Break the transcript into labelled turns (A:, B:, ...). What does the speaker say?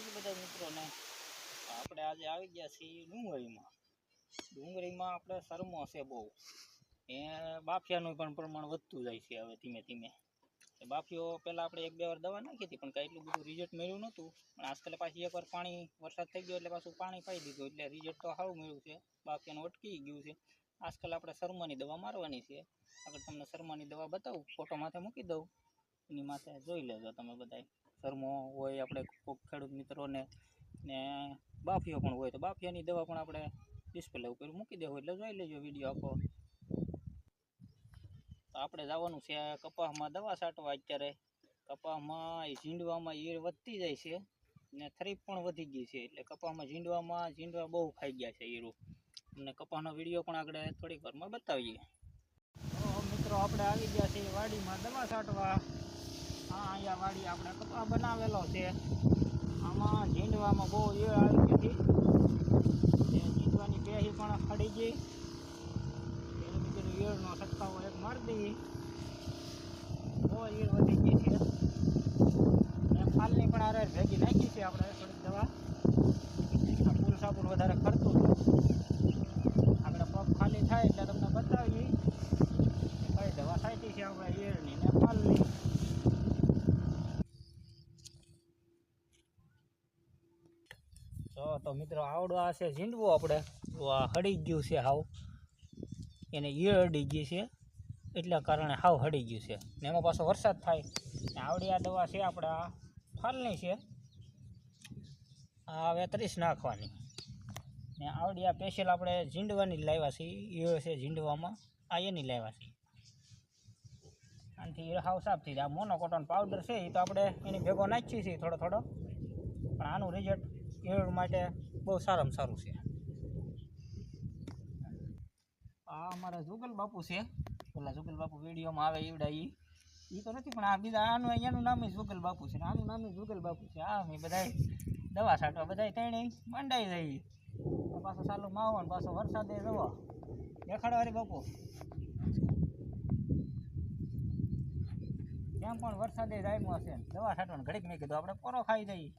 A: માતાજી બધા મિત્રોને. આપણે આજે આવી ગયા છીએ ડુંગળીમાં. ડુંગળીમાં આપણે સરમો છે બહુ. એ બાફિયાનું પણ પ્રમાણ વધતું જાય છે હવે ધીમે ધીમે. બાફીઓ પહેલાં આપણે એક બે વાર દવા નાખી હતી, પણ કાંઈ એટલું બધું રિઝલ્ટ મળ્યું નહોતું. પણ આજકાલ પાછી એકવાર પાણી વરસાદ થઈ ગયો એટલે પાછું પાણી પાઈ દીધું, એટલે રિઝલ્ટ તો સારું મળ્યું છે. બાફિયાનું અટકી ગયું છે. આજકાલ આપણે શર્માની દવા મારવાની છે. આગળ તમને શર્માની દવા બતાવું, ફોટો માથે મૂકી દઉં. એની માથે જોઈ લેજો તમે બધાય. શરમો હોય આપણે કોઈક ખેડૂત મિત્રોને ને બાફિયો પણ હોય તો બાફિયાની દવા પણ આપણે ડિસ્પ્લે ઉપર મૂકી દેવું એટલે જોઈ લેજો વીડિયો આખો. તો આપણે જવાનું છે કપાસમાં દવા છાંટવા અત્યારે. કપાસમાં ઝીંડવામાં ઈર વધતી જાય છે ને થરીફ પણ વધી ગઈ છે એટલે કપાસમાં ઝીંડવામાં ઝીંડવા બહુ ખાઈ ગયા છે ઈરું. અને કપાસનો વીડિયો પણ આપણે થોડીક વારમાં બતાવીએ. મિત્રો આપણે આવી ગયા છીએ વાડીમાં દવા છાંટવા. અહીંયા આપણે કપડા બનાવેલો છે. આમાં ઝીંડવામાં બહુ એ આવી હતી. ઝીંડવાની પેહી પણ ખડી ગઈ. એની બીજું ઈયળનો એક મારી દઈએ. બહુ ઈયળ વધી ગઈ છે. ને ફાલની પણ આરે ભેગી નાખી છે આપણે થોડીક દવા આ ફૂલ સાબુન વધારે ખરતું હતું આપણે પગ ખાલી થાય એટલે તમને બતાવીએ કે કઈ દવા છાંટી છે આપણે ઈયળની ને ફાલની તો તો મિત્રો આવડો આ છે ઝીંડવો આપણે. તો આ હળી ગયું છે હાવ. એને ઈયળ અડી ગઈ છે. એટલા કારણે હાવ હળી ગયું છે. ને એમાં પાછો વરસાદ થાય. આવડી આ દવા છે આપણે આ ફાલની છે. આ હવે ત્રીસ નાખવાની. ને આવડી આ સ્પેશિયલ આપણે ઝીંડવાની લાવ્યા છીએ ઈયળ છે ઝીંડવામાં. આ એની લાવ્યા છીએ આનાથી ઈયળ હાવ સાફ થઈ જાય. આ મોનોકોટન પાવડર છે એ તો આપણે એની ભેગો નાખીએ છીએ થોડો થોડો. પણ આનું રિઝલ્ટ ઈયળ માટે બહુ સારામાં સારું છે. આ અમારા જુગલ બાપુ છે. પેલા જુગલ બાપુ વિડીયોમાં આવે એવડા ઈ. ઈ તો નથી, પણ આ બીજા આનું અહીંયાનું નામ જુગલ બાપુ છે. આનું નામ જુગલ બાપુ છે. આ અમે બધાય દવા છાંટવા બધાય ત્રણેય મંડાઈ જઈએ પાછો ચાલુ માવો ને પાછો વરસાદે જવો દેખાડો અરે બાપુ. ત્યાં પણ વરસાદે જાય છે દવા છાંટવાનું ઘડીક મેં કીધું, આપણે પોરો ખાઈ જઈએ.